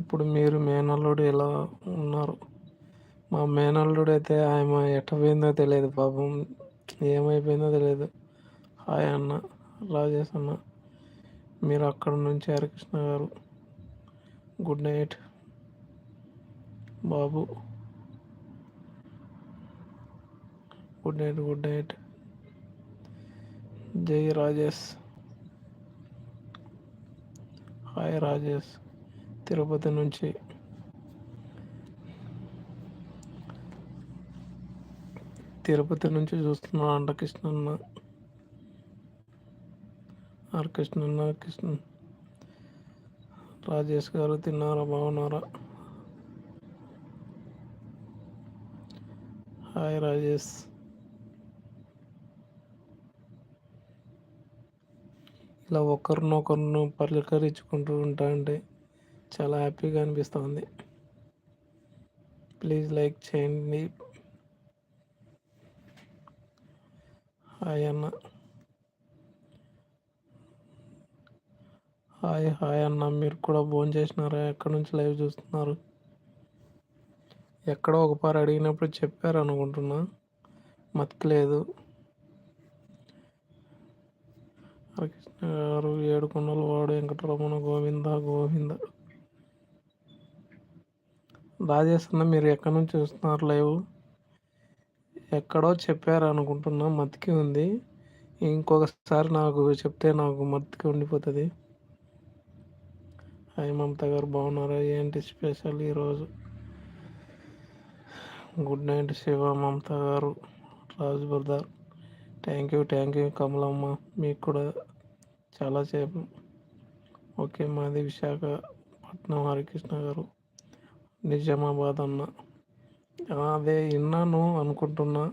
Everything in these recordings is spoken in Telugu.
ఇప్పుడు మీరు మేనల్లుడు ఎలా ఉన్నారు? మా మేనల్లుడు అయితే ఆయన ఎట్టపోయిందో తెలియదు పాపం. ఏమైపోయిందో తెలియదు. హాయ్ అన్న రాజేష్ అన్న మీరు అక్కడ నుంచి హరికృష్ణ గారు గుడ్ నైట్. బాబు గుడ్ నైట్ గుడ్ నైట్. జై రాజేష్. హాయ్ రాజేష్. తిరుపతి నుంచి. తిరుపతి నుంచి చూస్తున్నాను అంట కృష్ణన్న ఆర్ కృష్ణన్న కృష్ణ రాజేష్ గారు తిన్నారా బాగున్నారా? హాయ్ రాజేష్. ఇలా ఒకరినొకరిను పలకరించుకుంటూ ఉంటా అంటే చాలా హ్యాపీగా అనిపిస్తుంది. ప్లీజ్ లైక్ చేయండి. హాయ్ అన్న. హాయ్ హాయ్ అన్న. మీరు కూడా ఫోన్ చేసినారా? ఎక్కడి నుంచి లైవ్ చూస్తున్నారు? ఎక్కడో ఒక పారు అడిగినప్పుడు చెప్పారు అనుకుంటున్నా. మతికలేదు. హరికృష్ణ గారు ఏడుకొండల వాడు వెంకటరమణ గోవింద గోవింద. రాజేష్ మీరు ఎక్కడి నుంచి చూస్తున్నారు లైవ్? ఎక్కడో చెప్పారు అనుకుంటున్నా. మతికి ఉంది. ఇంకొకసారి నాకు చెప్తే నాకు మతికి ఉండిపోతుంది. హాయ్ మమత గారు బాగున్నారా? ఏంటి స్పెషల్ ఈరోజు? Good night Shiva Mamata garu Raju brother. Thank you thank you Kamalamma. మీకు కూడా చాలా సేపు. ఓకే మాది విశాఖపట్నం హరికృష్ణ గారు. నిజామాబాద్ అన్న అదే విన్నాను అనుకుంటున్నా.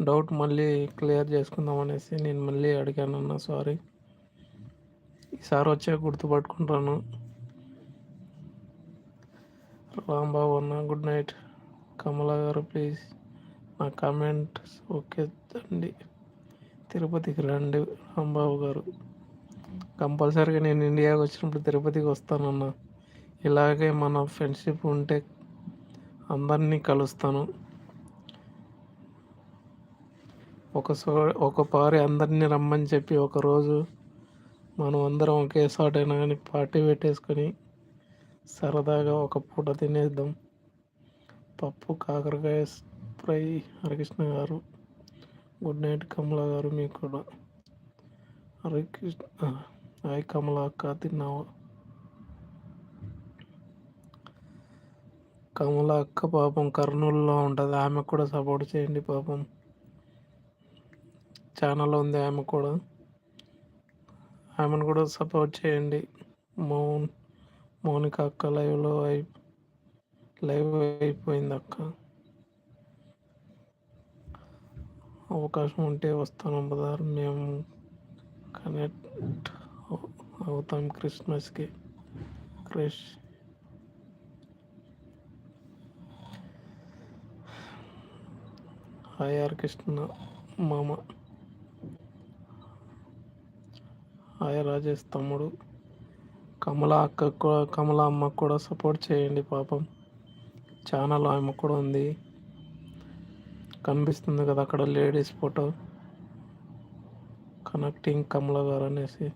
డౌట్ మళ్ళీ క్లియర్ చేసుకుందాం అనేసి నేను మళ్ళీ అడిగాను అన్న సారీ. ఈసారి వచ్చే గుర్తుపట్టుకుంటాను రాంబాబు అన్న గుడ్ నైట్. కమల గారు ప్లీజ్. నా కామెంట్ ఓకే అండి. తిరుపతికి రండి రాంబాబు గారు. కంపల్సరీగా నేను ఇండియాకి వచ్చినప్పుడు తిరుపతికి వస్తానన్నా. ఇలాగే మన ఫ్రెండ్షిప్ ఉంటే అందరినీ కలుస్తాను. ఒక సో అందరినీ రమ్మని చెప్పి ఒకరోజు మనం అందరం ఒకే అయినా కానీ పార్టీ పెట్టేసుకొని సరదాగా ఒక పూట తినేద్దాం. పప్పు కాకరకాయ fry Harikrishna garu good night కమల గారు మీకు కూడా. హరికృష్ణ హాయ్ కమల అక్క తిన్నావా? కమల అక్క పాపం కర్నూలులో ఉంటుంది. ఆమెకు కూడా సపోర్ట్ చేయండి పాపం. ఛానల్ ఉంది ఆమె కూడా. ఆమెను కూడా సపోర్ట్ చేయండి. మౌన్ మౌనిక అక్క లైవ్లో అయి లైవ్ అయిపోయింది అక్క. అవకాశం ఉంటే వస్తాను బదార్ మేము కనెక్ట్ అవుతాం క్రిస్మస్కి. క్రిష్ హాయ్ ఆర్ కృష్ణ మామ. ఆయ రాజేష్ తమ్ముడు. కమల అక్క కమల అమ్మ కూడా సపోర్ట్ చేయండి పాపం. ఛానల్ ఆమె కూడా ఉంది. కనిపిస్తుంది కదా అక్కడ లేడీస్ ఫోటో కనెక్టింగ్ కమల గారు అనేసి.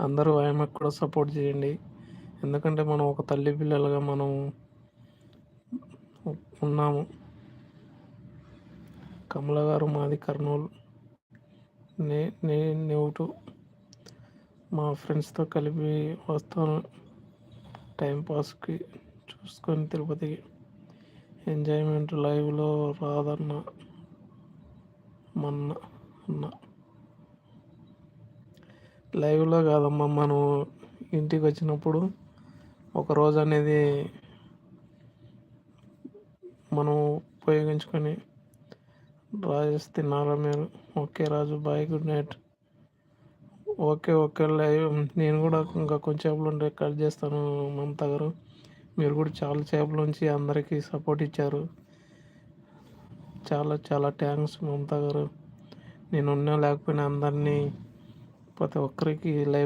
అందరూ ఆమెకు కూడా సపోర్ట్ చేయండి. ఎందుకంటే మనం ఒక తల్లి పిల్లలుగా మనం ఉన్నాము. కమల గారు మాది కర్నూలు. నే నేను మా ఫ్రెండ్స్తో కలిపి వస్తాను టైంపాస్కి చూసుకొని తిరుపతికి. ఎంజాయ్మెంట్ లైవ్లో రాదన్న మొన్న అన్న. లైవ్లో కాదమ్మా మనం ఇంటికి వచ్చినప్పుడు ఒకరోజు అనేది మనం ఉపయోగించుకొని రాజేష్ తిన్నారా మీరు? Okay Raju bye good night okay okay live నేను కూడా ఇంకా కొంచెం చేపలు ఉంటే కట్ చేస్తాను మమత గారు మీరు కూడా చాలా చేపల నుంచి అందరికీ సపోర్ట్ ఇచ్చారు. చాలా చాలా థ్యాంక్స్ మమత గారు నేను ఉన్నా లేకపోయినా అందరినీ ప్రతి ఒక్కరికి లైవ్